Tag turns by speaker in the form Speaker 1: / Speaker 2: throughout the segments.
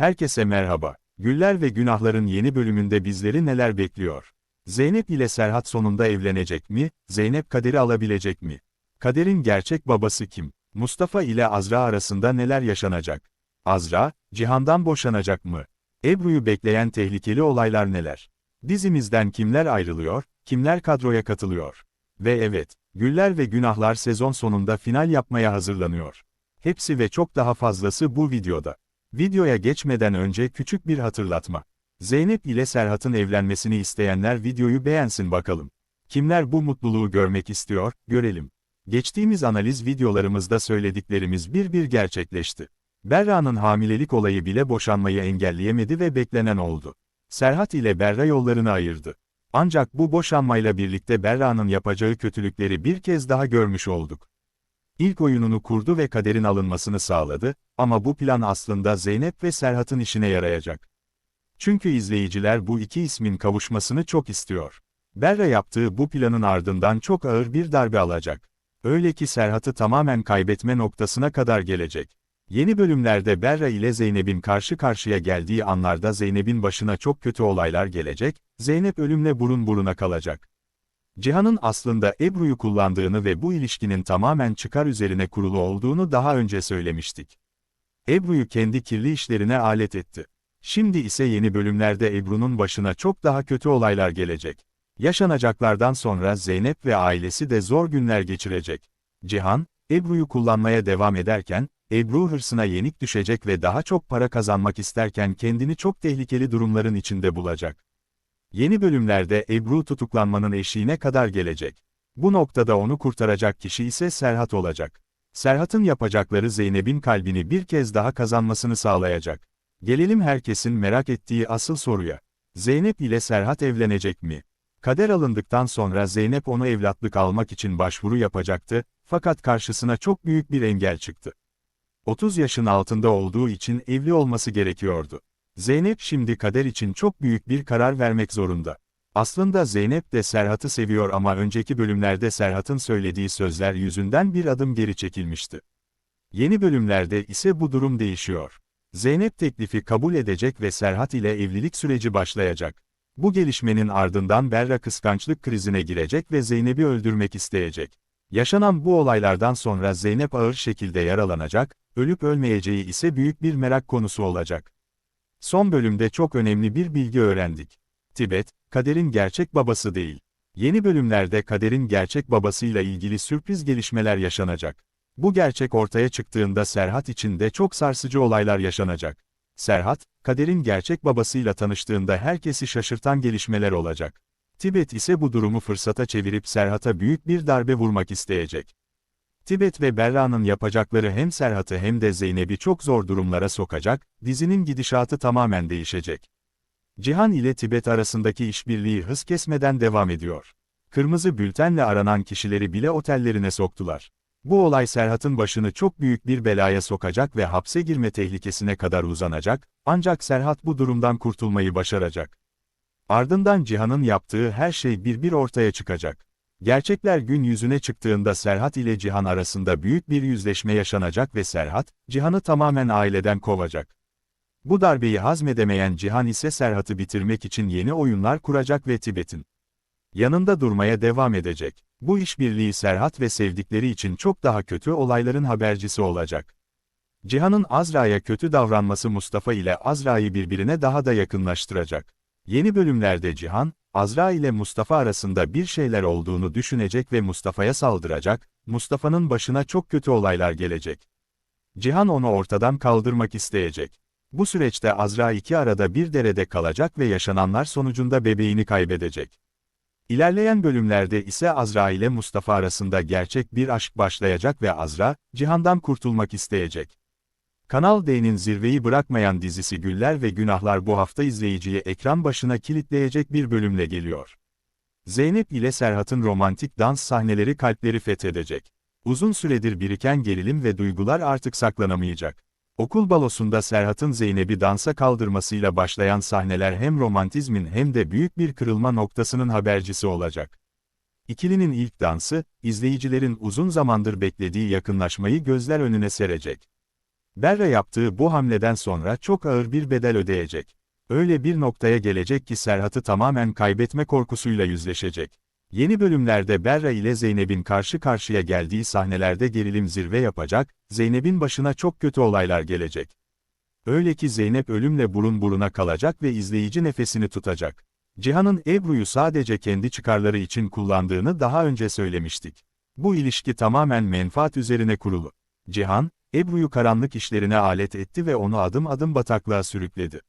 Speaker 1: Herkese merhaba. Güller ve Günahların yeni bölümünde bizleri neler bekliyor? Zeynep ile Serhat sonunda evlenecek mi? Zeynep Kader'i alabilecek mi? Kader'in gerçek babası kim? Mustafa ile Azra arasında neler yaşanacak? Azra, Cihan'dan boşanacak mı? Ebru'yu bekleyen tehlikeli olaylar neler? Dizimizden kimler ayrılıyor, kimler kadroya katılıyor? Ve evet, Güller ve Günahlar sezon sonunda final yapmaya hazırlanıyor. Hepsi ve çok daha fazlası bu videoda. Videoya geçmeden önce küçük bir hatırlatma. Zeynep ile Serhat'ın evlenmesini isteyenler videoyu beğensin bakalım. Kimler bu mutluluğu görmek istiyor, görelim. Geçtiğimiz analiz videolarımızda söylediklerimiz bir bir gerçekleşti. Berra'nın hamilelik olayı bile boşanmayı engelleyemedi ve beklenen oldu. Serhat ile Berra yollarını ayırdı. Ancak bu boşanmayla birlikte Berra'nın yapacağı kötülükleri bir kez daha görmüş olduk. İlk oyununu kurdu ve kaderin alınmasını sağladı, ama bu plan aslında Zeynep ve Serhat'ın işine yarayacak. Çünkü izleyiciler bu iki ismin kavuşmasını çok istiyor. Berra yaptığı bu planın ardından çok ağır bir darbe alacak. Öyle ki Serhat'ı tamamen kaybetme noktasına kadar gelecek. Yeni bölümlerde Berra ile Zeynep'in karşı karşıya geldiği anlarda Zeynep'in başına çok kötü olaylar gelecek, Zeynep ölümle burun buruna kalacak. Cihan'ın aslında Ebru'yu kullandığını ve bu ilişkinin tamamen çıkar üzerine kurulu olduğunu daha önce söylemiştik. Ebru'yu kendi kirli işlerine alet etti. Şimdi ise yeni bölümlerde Ebru'nun başına çok daha kötü olaylar gelecek. Yaşanacaklardan sonra Zeynep ve ailesi de zor günler geçirecek. Cihan, Ebru'yu kullanmaya devam ederken, Ebru hırsına yenik düşecek ve daha çok para kazanmak isterken kendini çok tehlikeli durumların içinde bulacak. Yeni bölümlerde Ebru tutuklanmanın eşiğine kadar gelecek. Bu noktada onu kurtaracak kişi ise Serhat olacak. Serhat'ın yapacakları Zeynep'in kalbini bir kez daha kazanmasını sağlayacak. Gelelim herkesin merak ettiği asıl soruya. Zeynep ile Serhat evlenecek mi? Kader alındıktan sonra Zeynep onu evlatlık almak için başvuru yapacaktı, fakat karşısına çok büyük bir engel çıktı. 30 yaşın altında olduğu için evli olması gerekiyordu. Zeynep şimdi kader için çok büyük bir karar vermek zorunda. Aslında Zeynep de Serhat'ı seviyor ama önceki bölümlerde Serhat'ın söylediği sözler yüzünden bir adım geri çekilmişti. Yeni bölümlerde ise bu durum değişiyor. Zeynep teklifi kabul edecek ve Serhat ile evlilik süreci başlayacak. Bu gelişmenin ardından Berra kıskançlık krizine girecek ve Zeynep'i öldürmek isteyecek. Yaşanan bu olaylardan sonra Zeynep ağır şekilde yaralanacak, ölüp ölmeyeceği ise büyük bir merak konusu olacak. Son bölümde çok önemli bir bilgi öğrendik. Tibet, Kader'in gerçek babası değil. Yeni bölümlerde Kader'in gerçek babasıyla ilgili sürpriz gelişmeler yaşanacak. Bu gerçek ortaya çıktığında Serhat için de çok sarsıcı olaylar yaşanacak. Serhat, Kader'in gerçek babasıyla tanıştığında herkesi şaşırtan gelişmeler olacak. Tibet ise bu durumu fırsata çevirip Serhat'a büyük bir darbe vurmak isteyecek. Tibet ve Berra'nın yapacakları hem Serhat'ı hem de Zeynep'i çok zor durumlara sokacak, dizinin gidişatı tamamen değişecek. Cihan ile Tibet arasındaki işbirliği hız kesmeden devam ediyor. Kırmızı bültenle aranan kişileri bile otellerine soktular. Bu olay Serhat'ın başını çok büyük bir belaya sokacak ve hapse girme tehlikesine kadar uzanacak, ancak Serhat bu durumdan kurtulmayı başaracak. Ardından Cihan'ın yaptığı her şey bir bir ortaya çıkacak. Gerçekler gün yüzüne çıktığında Serhat ile Cihan arasında büyük bir yüzleşme yaşanacak ve Serhat, Cihan'ı tamamen aileden kovacak. Bu darbeyi hazmedemeyen Cihan ise Serhat'ı bitirmek için yeni oyunlar kuracak ve Tibet'in yanında durmaya devam edecek. Bu işbirliği Serhat ve sevdikleri için çok daha kötü olayların habercisi olacak. Cihan'ın Azra'ya kötü davranması Mustafa ile Azra'yı birbirine daha da yakınlaştıracak. Yeni bölümlerde Cihan, Azra ile Mustafa arasında bir şeyler olduğunu düşünecek ve Mustafa'ya saldıracak, Mustafa'nın başına çok kötü olaylar gelecek. Cihan onu ortadan kaldırmak isteyecek. Bu süreçte Azra iki arada bir derede kalacak ve yaşananlar sonucunda bebeğini kaybedecek. İlerleyen bölümlerde ise Azra ile Mustafa arasında gerçek bir aşk başlayacak ve Azra, Cihan'dan kurtulmak isteyecek. Kanal D'nin zirveyi bırakmayan dizisi Güller ve Günahlar bu hafta izleyiciyi ekran başına kilitleyecek bir bölümle geliyor. Zeynep ile Serhat'ın romantik dans sahneleri kalpleri fethedecek. Uzun süredir biriken gerilim ve duygular artık saklanamayacak. Okul balosunda Serhat'ın Zeynep'i dansa kaldırmasıyla başlayan sahneler hem romantizmin hem de büyük bir kırılma noktasının habercisi olacak. İkilinin ilk dansı, izleyicilerin uzun zamandır beklediği yakınlaşmayı gözler önüne serecek. Berra yaptığı bu hamleden sonra çok ağır bir bedel ödeyecek. Öyle bir noktaya gelecek ki Serhat'ı tamamen kaybetme korkusuyla yüzleşecek. Yeni bölümlerde Berra ile Zeynep'in karşı karşıya geldiği sahnelerde gerilim zirve yapacak, Zeynep'in başına çok kötü olaylar gelecek. Öyle ki Zeynep ölümle burun buruna kalacak ve izleyici nefesini tutacak. Cihan'ın Ebru'yu sadece kendi çıkarları için kullandığını daha önce söylemiştik. Bu ilişki tamamen menfaat üzerine kurulu. Cihan, Ebru'yu karanlık işlerine alet etti ve onu adım adım bataklığa sürükledi.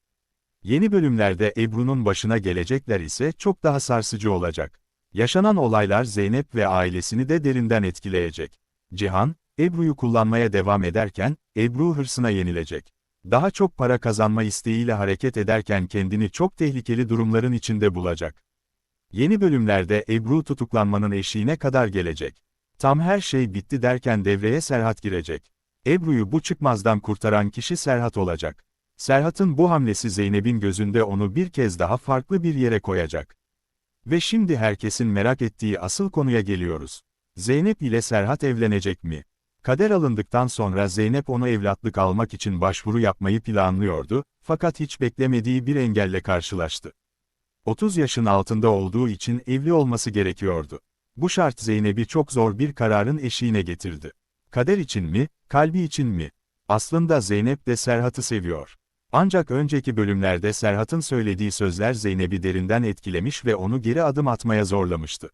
Speaker 1: Yeni bölümlerde Ebru'nun başına gelecekler ise çok daha sarsıcı olacak. Yaşanan olaylar Zeynep ve ailesini de derinden etkileyecek. Cihan, Ebru'yu kullanmaya devam ederken, Ebru hırsına yenilecek. Daha çok para kazanma isteğiyle hareket ederken kendini çok tehlikeli durumların içinde bulacak. Yeni bölümlerde Ebru tutuklanmanın eşiğine kadar gelecek. Tam her şey bitti derken devreye Serhat girecek. Ebru'yu bu çıkmazdan kurtaran kişi Serhat olacak. Serhat'ın bu hamlesi Zeynep'in gözünde onu bir kez daha farklı bir yere koyacak. Ve şimdi herkesin merak ettiği asıl konuya geliyoruz. Zeynep ile Serhat evlenecek mi? Kader alındıktan sonra Zeynep onu evlatlık almak için başvuru yapmayı planlıyordu, fakat hiç beklemediği bir engelle karşılaştı. 30 yaşın altında olduğu için evli olması gerekiyordu. Bu şart Zeynep'i çok zor bir kararın eşiğine getirdi. Kader için mi, kalbi için mi? Aslında Zeynep de Serhat'ı seviyor. Ancak önceki bölümlerde Serhat'ın söylediği sözler Zeynep'i derinden etkilemiş ve onu geri adım atmaya zorlamıştı.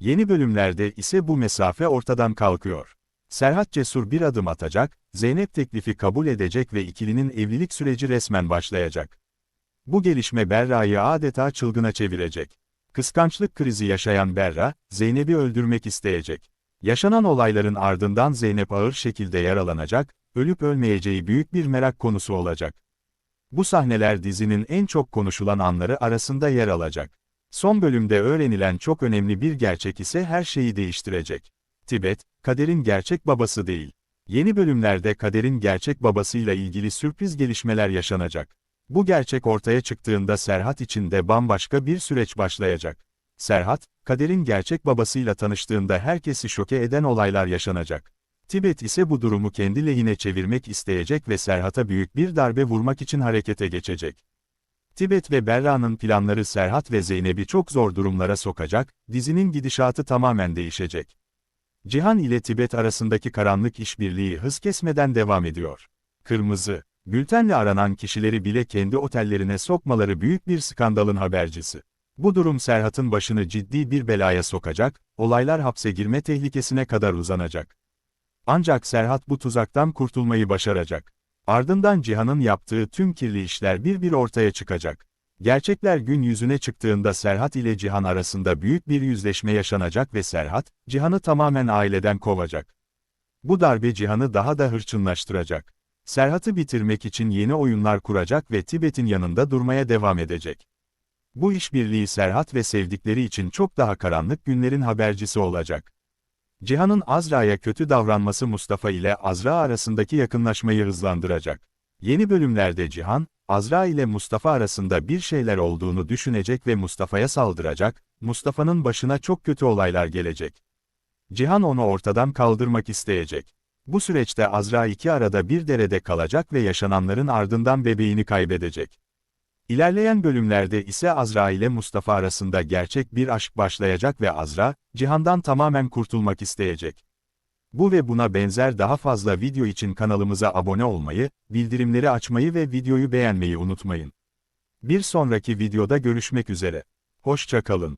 Speaker 1: Yeni bölümlerde ise bu mesafe ortadan kalkıyor. Serhat cesur bir adım atacak, Zeynep teklifi kabul edecek ve ikilinin evlilik süreci resmen başlayacak. Bu gelişme Berra'yı adeta çılgına çevirecek. Kıskançlık krizi yaşayan Berra, Zeynep'i öldürmek isteyecek. Yaşanan olayların ardından Zeynep ağır şekilde yaralanacak, ölüp ölmeyeceği büyük bir merak konusu olacak. Bu sahneler dizinin en çok konuşulan anları arasında yer alacak. Son bölümde öğrenilen çok önemli bir gerçek ise her şeyi değiştirecek. Tibet, Kader'in gerçek babası değil. Yeni bölümlerde Kader'in gerçek babasıyla ilgili sürpriz gelişmeler yaşanacak. Bu gerçek ortaya çıktığında Serhat için de bambaşka bir süreç başlayacak. Serhat, Kader'in gerçek babasıyla tanıştığında herkesi şoke eden olaylar yaşanacak. Tibet ise bu durumu kendi lehine çevirmek isteyecek ve Serhat'a büyük bir darbe vurmak için harekete geçecek. Tibet ve Berra'nın planları Serhat ve Zeynep'i çok zor durumlara sokacak, dizinin gidişatı tamamen değişecek. Cihan ile Tibet arasındaki karanlık işbirliği hız kesmeden devam ediyor. Kırmızı, bültenle aranan kişileri bile kendi otellerine sokmaları büyük bir skandalın habercisi. Bu durum Serhat'ın başını ciddi bir belaya sokacak, olaylar hapse girme tehlikesine kadar uzanacak. Ancak Serhat bu tuzaktan kurtulmayı başaracak. Ardından Cihan'ın yaptığı tüm kirli işler bir bir ortaya çıkacak. Gerçekler gün yüzüne çıktığında Serhat ile Cihan arasında büyük bir yüzleşme yaşanacak ve Serhat, Cihan'ı tamamen aileden kovacak. Bu darbe Cihan'ı daha da hırçınlaştıracak. Serhat'ı bitirmek için yeni oyunlar kuracak ve Tibet'in yanında durmaya devam edecek. Bu işbirliği Serhat ve sevdikleri için çok daha karanlık günlerin habercisi olacak. Cihan'ın Azra'ya kötü davranması Mustafa ile Azra arasındaki yakınlaşmayı hızlandıracak. Yeni bölümlerde Cihan, Azra ile Mustafa arasında bir şeyler olduğunu düşünecek ve Mustafa'ya saldıracak, Mustafa'nın başına çok kötü olaylar gelecek. Cihan onu ortadan kaldırmak isteyecek. Bu süreçte Azra iki arada bir derede kalacak ve yaşananların ardından bebeğini kaybedecek. İlerleyen bölümlerde ise Azra ile Mustafa arasında gerçek bir aşk başlayacak ve Azra, Cihan'dan tamamen kurtulmak isteyecek. Bu ve buna benzer daha fazla video için kanalımıza abone olmayı, bildirimleri açmayı ve videoyu beğenmeyi unutmayın. Bir sonraki videoda görüşmek üzere. Hoşça kalın.